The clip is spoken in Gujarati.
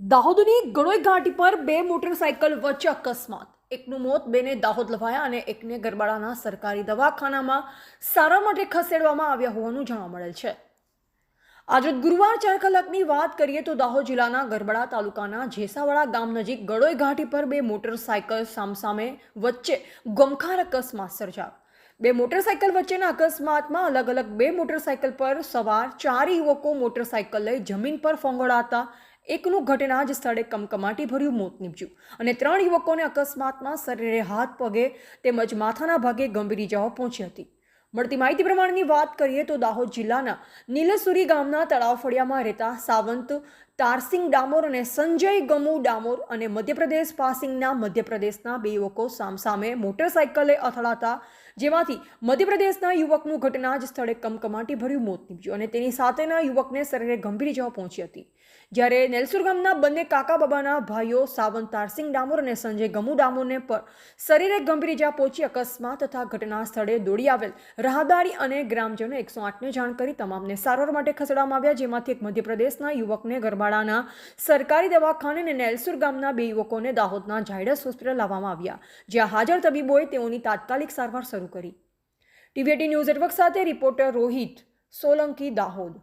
દાહોદની ગણોઈ ઘાટી પર બે મોટરસાઇકલ વચ્ચે અકસ્માત. એકનું મોત, બેને દાહોદ લવાયા અને એકને ગરબાડાના સરકારી દવાખાનામાં સારા માટે ખસેડવામાં આવ્યા હોવાનું જાણવા મળેલ છે. આજે ગુરુવાર ચાર કલાકની વાત કરીએ તો દાહોદ જિલ્લાના ગરબડા તાલુકાના જેસાવાડા ગામ નજીક ગળોઈ ઘાટી પર બે મોટરસાઇકલ સામસામે વચ્ચે ગમખાર અકસ્માત સર્જાયો. બે મોટરસાયકલ વચ્ચેના અકસ્માતમાં અલગ અલગ બે મોટરસાયકલ પર સવાર ચાર યુવકો મોટરસાયકલ લઈ જમીન પર ફોંગોળાતા. એકનું ઘટના જ સ્થળે કમકમાટી ભર્યું મોત નીપજ્યું અને ત્રણ યુવકોને અકસ્માતમાં શરીરે હાથ પગે તેમજ માથાના ભાગે ગંભીર ઇજાઓ પહોંચી હતી. મળતી માહિતી પ્રમાણેની વાત કરીએ તો દાહોદ જિલ્લાના નીલસુરી ગામના તળાવ ફળિયામાં રહેતા સાવંત, તારસિંગ ડામોર અને સંજય ગમુ ડામોર અને મધ્યપ્રદેશ પાસિંગના મધ્યપ્રદેશના બે યુવકો સામસામે મોટરસાયકલે અથડાતા જેમાંથી મધ્યપ્રદેશના યુવકનું ઘટના જ સ્થળે કમકમાટી ભર્યું મોત નીપજ્યું અને તેની સાથેના યુવકને શરીરે ગંભીર ઇજાઓ પહોંચી હતી. જ્યારે નેલસુર ગામના બંને કાકા બાબાના ભાઈઓ સાવંત તારસિંગ ડામોર અને સંજય ગમુ ડામોરને પર શરીરે ગંભીર ઇજા પહોંચી અકસ્માત તથા ઘટના સ્થળે દોડી આવેલ રાહદારી અને ગ્રામજનો એકસો આઠને જાણ કરી તમામને સારવાર માટે ખસેડવામાં આવ્યા, જેમાંથી એક મધ્યપ્રદેશના યુવકને ગરબાડાના સરકારી દવાખાને અને નેલસુર ગામના બે યુવકોને દાહોદના ઝાયડસ હોસ્પિટલ લાવવામાં આવ્યા, જ્યાં હાજર તબીબોએ તેઓની તાત્કાલિક સારવાર શરૂ કરી. ટીવીએટી ન્યૂઝ નેટવર્ક સાથે રિપોર્ટર રોહિત સોલંકી દાહોદ.